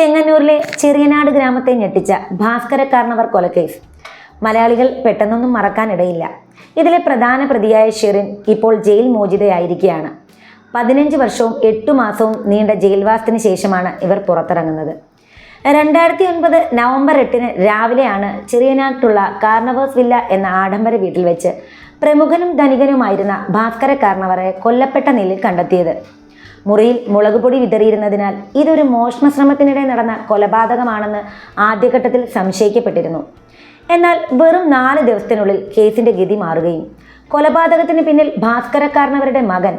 ചെങ്ങന്നൂരിലെ ചെറിയനാട് ഗ്രാമത്തെ ഞെട്ടിച്ച ഭാസ്കര കാർണവർ കൊലക്കേസ്. മലയാളികൾ പെട്ടെന്നൊന്നും മറക്കാനിടയില്ല. ഇതിലെ പ്രധാന പ്രതിയായ ഷെറിൻ ഇപ്പോൾ ജയിൽ മോചിതയായിരിക്കുകയാണ്. പതിനഞ്ച് വർഷവും എട്ടു മാസവും നീണ്ട ജയിൽവാസത്തിന് ശേഷമാണ് ഇവർ പുറത്തിറങ്ങുന്നത്. രണ്ടായിരത്തി ഒൻപത് നവംബർ എട്ടിന് രാവിലെയാണ് ചെറിയനാട്ടുള്ള കാർണവേഴ്സ് വില്ല എന്ന ആഡംബര വീട്ടിൽ വെച്ച് പ്രമുഖനും ധനികനുമായിരുന്ന ഭാസ്കര കാർണവറെ കൊല്ലപ്പെട്ട നിലയിൽ കണ്ടെത്തിയത്. മുറിയിൽ മുളകുപൊടി വിതറിയിരുന്നതിനാൽ ഇതൊരു മോഷണശ്രമത്തിനിടെ നടന്ന കൊലപാതകമാണെന്ന് ആദ്യഘട്ടത്തിൽ സംശയിക്കപ്പെട്ടിരുന്നു. എന്നാൽ വെറും നാല് ദിവസത്തിനുള്ളിൽ കേസിന്റെ ഗതി മാറുകയും കൊലപാതകത്തിന് പിന്നിൽ ഭാസ്കരക്കാരനവരുടെ മകൻ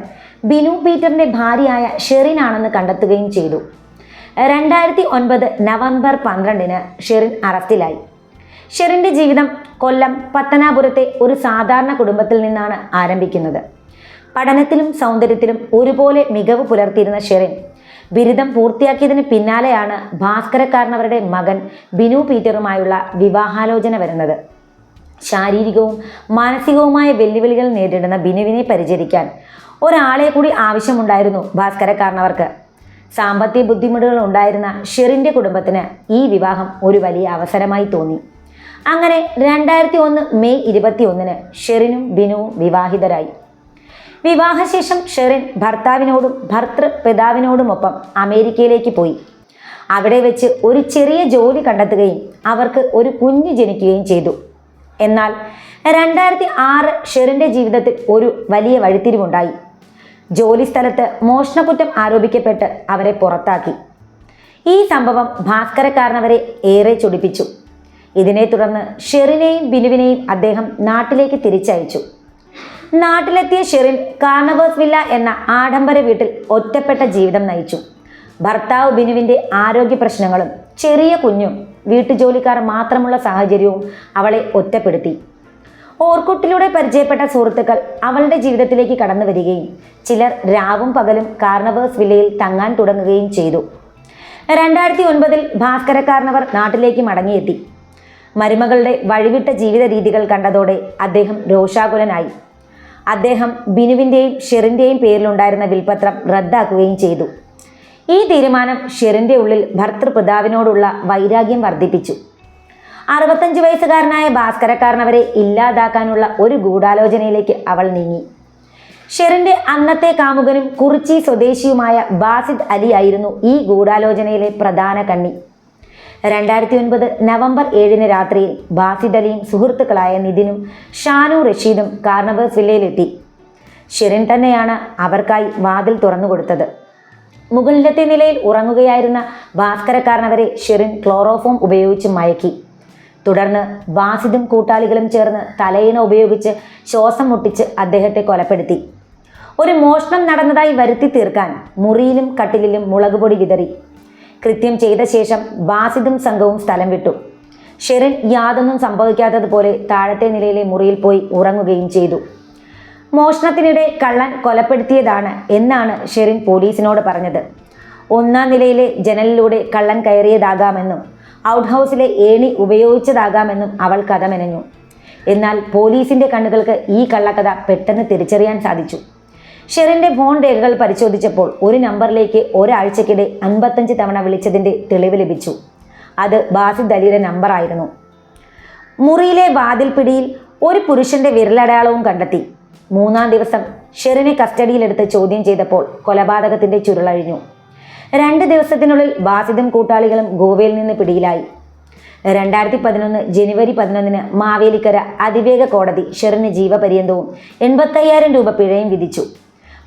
ബിനു പീറ്ററിന്റെ ഭാര്യയായ ഷെറിൻ ആണെന്ന് കണ്ടെത്തുകയും ചെയ്തു. രണ്ടായിരത്തി ഒൻപത് നവംബർ പന്ത്രണ്ടിന് ഷെറിൻ അറസ്റ്റിലായി. ഷെറിന്റെ ജീവിതം കൊല്ലം പത്തനാപുരത്തെ ഒരു സാധാരണ കുടുംബത്തിൽ നിന്നാണ് ആരംഭിക്കുന്നത്. പഠനത്തിലും സൗന്ദര്യത്തിലും ഒരുപോലെ മികവ് പുലർത്തിയിരുന്ന ഷെറിൻ. ബിരുദം പൂർത്തിയാക്കിയതിന് പിന്നാലെയാണ് ഭാസ്കരക്കാരനവരുടെ മകൻ ബിനു പീറ്ററുമായുള്ള വിവാഹാലോചന വരുന്നത്. ശാരീരികവും മാനസികവുമായ വെല്ലുവിളികൾ നേരിടുന്ന ബിനുവിനെ പരിചരിക്കാൻ ഒരാളെ കൂടി ആവശ്യമുണ്ടായിരുന്നു ഭാസ്കരക്കാരനവർക്ക്. സാമ്പത്തിക ബുദ്ധിമുട്ടുകൾ ഉണ്ടായിരുന്ന ഷെറിന്റെ കുടുംബത്തിന് ഈ വിവാഹം ഒരു വലിയ അവസരമായി തോന്നി. അങ്ങനെ രണ്ടായിരത്തി ഒന്ന് മെയ് ഇരുപത്തി ഒന്നിന് ഷെറിനും ബിനുവും വിവാഹിതരായി. വിവാഹശേഷം ഷെറിൻ ഭർത്താവിനോടും ഭർത്തൃ പിതാവിനോടുമൊപ്പം അമേരിക്കയിലേക്ക് പോയി. അവിടെ വെച്ച് ഒരു ചെറിയ ജോലി കണ്ടെത്തുകയും അവർക്ക് ഒരു കുഞ്ഞ് ജനിക്കുകയും ചെയ്തു. എന്നാൽ രണ്ടായിരത്തി ആറ് ഷെറിന്റെ ജീവിതത്തിൽ ഒരു വലിയ വഴിത്തിരിവുണ്ടായി. ജോലി സ്ഥലത്ത് മോഷണക്കുറ്റം ആരോപിക്കപ്പെട്ട് അവരെ പുറത്താക്കി. ഈ സംഭവം ഭാസ്കരക്കാരനവരെ ഏറെ ചൊടിപ്പിച്ചു. ഇതിനെ തുടർന്ന് ഷെറിനെയും ബിനുവിനെയും അദ്ദേഹം നാട്ടിലേക്ക് തിരിച്ചയച്ചു. നാട്ടിലെത്തിയ ഷെറിൻ കാർണവേഴ്സ് വില്ല എന്ന ആഡംബര വീട്ടിൽ ഒറ്റപ്പെട്ട ജീവിതം നയിച്ചു. ഭർത്താവ് ബിനുവിന്റെ ആരോഗ്യ പ്രശ്നങ്ങളും ചെറിയ കുഞ്ഞും വീട്ടുജോലിക്കാർ മാത്രമുള്ള സാഹചര്യവും അവളെ ഒറ്റപ്പെടുത്തി. ഓർക്കുട്ടിലൂടെ പരിചയപ്പെട്ട സുഹൃത്തുക്കൾ അവളുടെ ജീവിതത്തിലേക്ക് കടന്നു വരികയും ചിലർ രാവും പകലും കാർണവേഴ്സ് വില്ലയിൽ തങ്ങാൻ തുടങ്ങുകയും ചെയ്തു. രണ്ടായിരത്തി ഒൻപതിൽ ഭാസ്കരക്കാർണവർ നാട്ടിലേക്ക് മടങ്ങിയെത്തി. മരുമകളുടെ വഴിവിട്ട ജീവിത രീതികൾ കണ്ടതോടെ അദ്ദേഹം രോഷാകുലനായി. അദ്ദേഹം ബിനുവിന്റെയും ഷെറിന്റെയും പേരിലുണ്ടായിരുന്ന വിൽപത്രം റദ്ദാക്കുകയും ചെയ്തു. ഈ തീരുമാനം ഷെറിന്റെ ഉള്ളിൽ ഭർത്തൃപിതാവിനോടുള്ള വൈരാഗ്യം വർദ്ധിപ്പിച്ചു. അറുപത്തഞ്ച് വയസ്സുകാരനായ ഭാസ്കരക്കാരനവരെ ഇല്ലാതാക്കാനുള്ള ഒരു ഗൂഢാലോചനയിലേക്ക് അവൾ നീങ്ങി. ഷെറിന്റെ അന്നത്തെ കാമുകനും കുറിച്ചി സ്വദേശിയുമായ ബാസിദ് അലി ആയിരുന്നു ഈ ഗൂഢാലോചനയിലെ പ്രധാന കണ്ണി. രണ്ടായിരത്തി ഒൻപത് നവംബർ ഏഴിന് രാത്രിയിൽ ബാസിദ് അലിയും സുഹൃത്തുക്കളായ നിതിനും ഷാനു റഷീദും കാർണവേഴ്സ് വില്ലയിലെത്തി. ഷിറിൻ തന്നെയാണ് അവർക്കായി വാതിൽ തുറന്നു കൊടുത്തത്. മുകളിലത്തെ നിലയിൽ ഉറങ്ങുകയായിരുന്ന ഭാസ്കരക്കാരനവരെ ഷിറിൻ ക്ലോറോഫോം ഉപയോഗിച്ച് മയക്കി. തുടർന്ന് ബാസിദും കൂട്ടാളികളും ചേർന്ന് തലയിണ ഉപയോഗിച്ച് ശ്വാസം മുട്ടിച്ച് അദ്ദേഹത്തെ കൊലപ്പെടുത്തി. ഒരു മോഷണം നടന്നതായി വരുത്തി തീർക്കാൻ മുറിയിലും കട്ടിലിലും മുളകുപൊടി വിതറി. കൃത്യം ചെയ്ത ശേഷം ബാസിദും സംഘവും സ്ഥലം വിട്ടു. ഷെറിൻ യാതൊന്നും സംഭവിക്കാത്തതുപോലെ താഴത്തെ നിലയിലെ മുറിയിൽ പോയി ഉറങ്ങുകയും ചെയ്തു. മോഷണത്തിനിടെ കള്ളൻ കൊലപ്പെടുത്തിയതാണ് എന്നാണ് ഷെറിൻ പോലീസിനോട് പറഞ്ഞത്. ഒന്നാം നിലയിലെ ജനലിലൂടെ കള്ളൻ കയറിയതാകാമെന്നും ഔട്ട് ഹൗസിലെ ഏണി ഉപയോഗിച്ചതാകാമെന്നും അവൾ കഥ മെനഞ്ഞു എന്നാൽ പോലീസിന്റെ കണ്ണുകൾക്ക് ഈ കള്ളക്കഥ പെട്ടെന്ന് തിരിച്ചറിയാൻ സാധിച്ചു. ഷെറിന്റെ ഫോൺ രേഖകൾ പരിശോധിച്ചപ്പോൾ ഒരു നമ്പറിലേക്ക് ഒരാഴ്ചക്കിടെ അൻപത്തഞ്ച് തവണ വിളിച്ചതിന്റെ തെളിവ് ലഭിച്ചു. അത് ബാസിദ് അലിയുടെ നമ്പറായിരുന്നു മുറിയിലെ വാതിൽപ്പിടിയിൽ ഒരു പുരുഷന്റെ വിരലടയാളവും കണ്ടെത്തി. മൂന്നാം ദിവസം ഷെറിനെ കസ്റ്റഡിയിലെടുത്ത് ചോദ്യം ചെയ്തപ്പോൾ കൊലപാതകത്തിന്റെ ചുരുളഴിഞ്ഞു രണ്ട് ദിവസത്തിനുള്ളിൽ ബാസിദും കൂട്ടാളികളും ഗോവയിൽ നിന്ന് പിടിയിലായി. രണ്ടായിരത്തി പതിനൊന്ന് ജനുവരി പതിനൊന്നിന് മാവേലിക്കര അതിവേഗ കോടതി ഷെറിന് ജീവപര്യന്തവും എൺപത്തയ്യായിരം രൂപ പിഴയും വിധിച്ചു.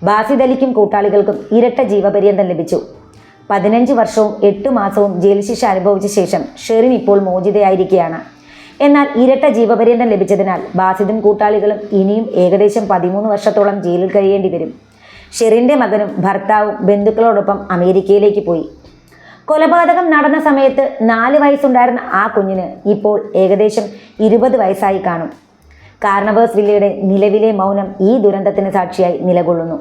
ബാസിദ് അലിക്കും കൂട്ടാളികൾക്കും ഇരട്ട ജീവപര്യന്തം ലഭിച്ചു. പതിനഞ്ച് വർഷവും എട്ട് മാസവും ജയിൽ ശിക്ഷ അനുഭവിച്ച ശേഷം ഷെറിൻ ഇപ്പോൾ മോചിതയായിരിക്കുകയാണ്. എന്നാൽ ഇരട്ട ജീവപര്യന്തം ലഭിച്ചതിനാൽ ബാസിദും കൂട്ടാളികളും ഇനിയും ഏകദേശം പതിമൂന്ന് വർഷത്തോളം ജയിലിൽ കഴിയേണ്ടി വരും. ഷെറിന്റെ മകനും ഭർത്താവും ബന്ധുക്കളോടൊപ്പം അമേരിക്കയിലേക്ക് പോയി. കൊലപാതകം നടന്ന സമയത്ത് നാല് വയസ്സുണ്ടായിരുന്ന ആ കുഞ്ഞിന് ഇപ്പോൾ ഏകദേശം ഇരുപത് വയസ്സായി കാണും. കാർണവേഴ്സ് വില്ലയുടെ നിലവിലെ മൗനം ഈ ദുരന്തത്തിന് സാക്ഷിയായി നിലകൊള്ളുന്നു.